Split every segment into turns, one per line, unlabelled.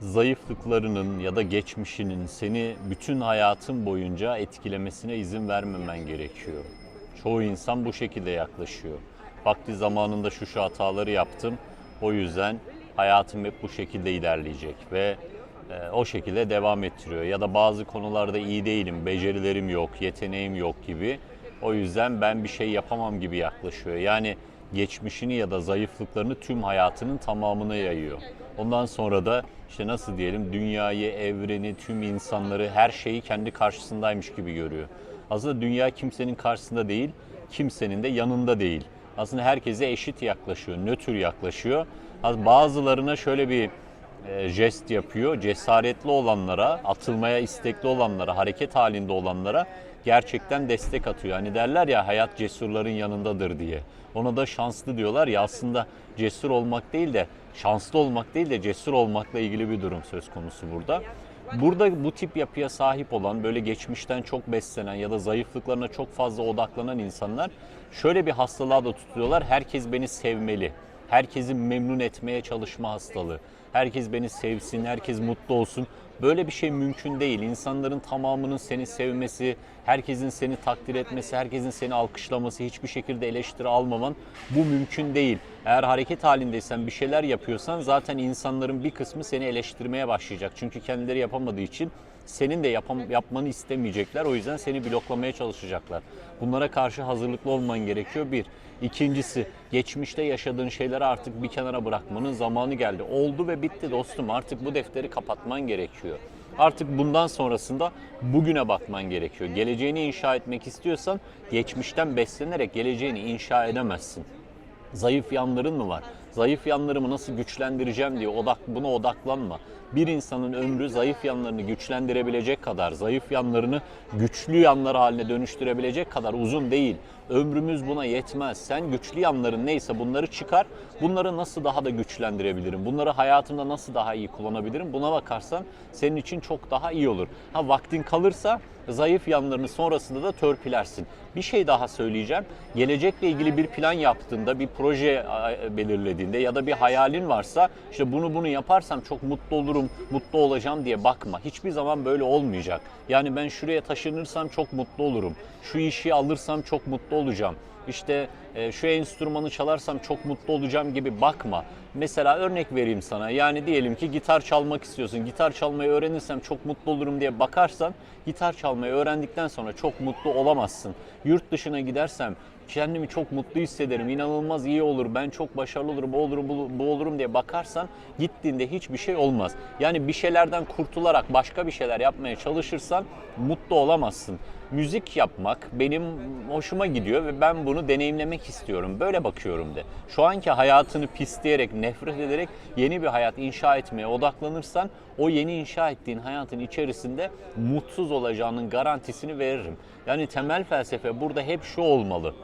zayıflıklarının ya da geçmişinin seni bütün hayatın boyunca etkilemesine izin vermemen gerekiyor. Çoğu insan bu şekilde yaklaşıyor. Vakti zamanında şu şu hataları yaptım. O yüzden hayatım hep bu şekilde ilerleyecek ve e, o şekilde devam ettiriyor. Ya da bazı konularda iyi değilim, becerilerim yok, yeteneğim yok gibi. O yüzden ben bir şey yapamam gibi yaklaşıyor. Yani geçmişini ya da zayıflıklarını tüm hayatının tamamına yayıyor. Ondan sonra da işte nasıl diyelim dünyayı, evreni, tüm insanları, her şeyi kendi karşısındaymış gibi görüyor. Aslında dünya kimsenin karşısında değil, kimsenin de yanında değil. Aslında herkese eşit yaklaşıyor, nötr yaklaşıyor. Az- Bazılarına şöyle bir jest yapıyor. Cesaretli olanlara, atılmaya istekli olanlara, hareket halinde olanlara gerçekten destek atıyor. Hani derler ya hayat cesurların yanındadır diye. Ona da şanslı diyorlar ya aslında cesur olmak değil de şanslı olmak değil de cesur olmakla ilgili bir durum söz konusu burada. Burada bu tip yapıya sahip olan, böyle geçmişten çok beslenen ya da zayıflıklarına çok fazla odaklanan insanlar şöyle bir hastalığa da tutuyorlar. Herkes beni sevmeli. Herkesi memnun etmeye çalışma hastalığı. Herkes beni sevsin, herkes mutlu olsun. Böyle bir şey mümkün değil. İnsanların tamamının seni sevmesi, herkesin seni takdir etmesi, herkesin seni alkışlaması, hiçbir şekilde eleştiri almaman bu mümkün değil. Eğer hareket halindeysen, bir şeyler yapıyorsan zaten insanların bir kısmı seni eleştirmeye başlayacak. Çünkü kendileri yapamadığı için senin de yapam, yapmanı istemeyecekler. O yüzden seni bloklamaya çalışacaklar. Bunlara karşı hazırlıklı olman gerekiyor bir. İkincisi geçmişte yaşadığın şeyleri artık bir kenara bırakmanın zamanı geldi. Oldu ve bitti dostum artık bu defteri kapatman gerekiyor. Artık bundan sonrasında bugüne bakman gerekiyor. Geleceğini inşa etmek istiyorsan geçmişten beslenerek geleceğini inşa edemezsin. Zayıf yanların mı var? Zayıf yanlarımı nasıl güçlendireceğim diye odak buna odaklanma. Bir insanın ömrü zayıf yanlarını güçlendirebilecek kadar, zayıf yanlarını güçlü yanlar haline dönüştürebilecek kadar uzun değil. Ömrümüz buna yetmez. Sen güçlü yanların neyse bunları çıkar. Bunları nasıl daha da güçlendirebilirim? Bunları hayatımda nasıl daha iyi kullanabilirim? Buna bakarsan senin için çok daha iyi olur. Ha vaktin kalırsa zayıf yanlarını sonrasında da törpülersin. Bir şey daha söyleyeceğim. Gelecekle ilgili bir plan yaptığında, bir proje e, belirlediğinde ya da bir hayalin varsa işte bunu bunu yaparsam çok mutlu olurum, mutlu olacağım diye bakma. Hiçbir zaman böyle olmayacak. Yani ben şuraya taşınırsam çok mutlu olurum. Şu işi alırsam çok mutlu olacağım. İşte e, şu enstrümanı çalarsam çok mutlu olacağım gibi bakma. Mesela örnek vereyim sana. Yani diyelim ki gitar çalmak istiyorsun. Gitar çalmayı öğrenirsem çok mutlu olurum diye bakarsan gitar çalmayı öğrendikten sonra çok mutlu olamazsın. Yurt dışına gidersem kendimi çok mutlu hissederim, inanılmaz iyi olur, ben çok başarılı olurum, bu olurum, bu, olurum diye bakarsan gittiğinde hiçbir şey olmaz. Yani bir şeylerden kurtularak başka bir şeyler yapmaya çalışırsan mutlu olamazsın. Müzik yapmak benim hoşuma gidiyor ve ben bunu deneyimlemek istiyorum. Böyle bakıyorum de. Şu anki hayatını pisleyerek, nefret ederek yeni bir hayat inşa etmeye odaklanırsan o yeni inşa ettiğin hayatın içerisinde mutsuz olacağının garantisini veririm. Yani temel felsefe burada hep şu olmalı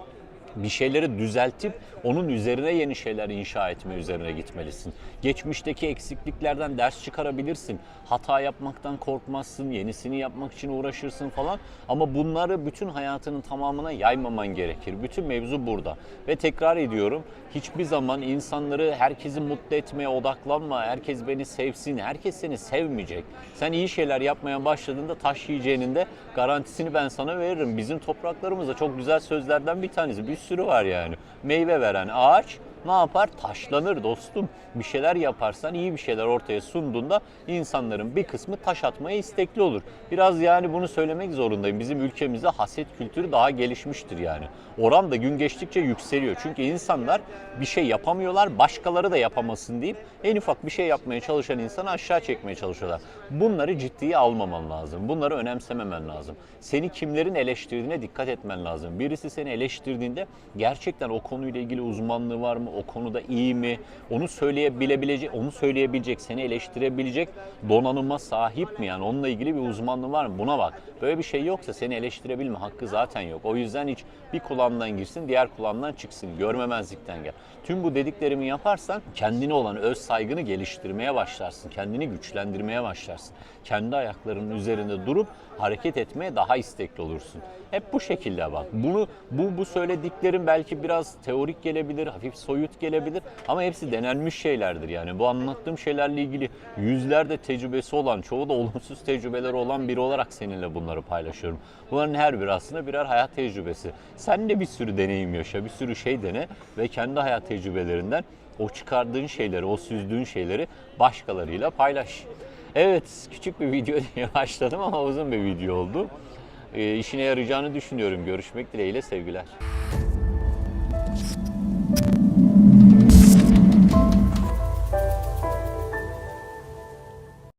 bir şeyleri düzeltip onun üzerine yeni şeyler inşa etme üzerine gitmelisin. Geçmişteki eksikliklerden ders çıkarabilirsin. Hata yapmaktan korkmazsın, yenisini yapmak için uğraşırsın falan. Ama bunları bütün hayatının tamamına yaymaman gerekir. Bütün mevzu burada. Ve tekrar ediyorum, hiçbir zaman insanları herkesi mutlu etmeye odaklanma. Herkes beni sevsin, herkes seni sevmeyecek. Sen iyi şeyler yapmaya başladığında taş yiyeceğinin de garantisini ben sana veririm. Bizim topraklarımızda çok güzel sözlerden bir tanesi. Bir sürü var yani. Meyve veren ağaç ne yapar? Taşlanır dostum. Bir şeyler yaparsan, iyi bir şeyler ortaya sunduğunda insanların bir kısmı taş atmaya istekli olur. Biraz yani bunu söylemek zorundayım. Bizim ülkemizde haset kültürü daha gelişmiştir yani. Oran da gün geçtikçe yükseliyor. Çünkü insanlar bir şey yapamıyorlar, başkaları da yapamasın deyip en ufak bir şey yapmaya çalışan insanı aşağı çekmeye çalışıyorlar. Bunları ciddiye almaman lazım. Bunları önemsememen lazım. Seni kimlerin eleştirdiğine dikkat etmen lazım. Birisi seni eleştirdiğinde gerçekten o konuyla ilgili uzmanlığı var mı? O konuda iyi mi? Onu söyleyebilebilecek, onu söyleyebilecek, seni eleştirebilecek donanıma sahip mi? Yani onunla ilgili bir uzmanlığı var mı? Buna bak. Böyle bir şey yoksa seni eleştirebilme hakkı zaten yok. O yüzden hiç bir kulağından girsin, diğer kulağından çıksın. Görmemezlikten gel. Tüm bu dediklerimi yaparsan kendine olan öz saygını geliştirmeye başlarsın. Kendini güçlendirmeye başlarsın. Kendi ayaklarının üzerinde durup hareket etmeye daha istekli olursun. Hep bu şekilde bak. Bunu bu bu söylediklerim belki biraz teorik gelebilir, hafif soyut soyut gelebilir ama hepsi denenmiş şeylerdir yani. Bu anlattığım şeylerle ilgili yüzlerde tecrübesi olan, çoğu da olumsuz tecrübeleri olan biri olarak seninle bunları paylaşıyorum. Bunların her biri aslında birer hayat tecrübesi. Sen de bir sürü deneyim yaşa, bir sürü şey dene ve kendi hayat tecrübelerinden o çıkardığın şeyleri, o süzdüğün şeyleri başkalarıyla paylaş. Evet, küçük bir video diye başladım ama uzun bir video oldu. E, işine yarayacağını düşünüyorum. Görüşmek dileğiyle sevgiler.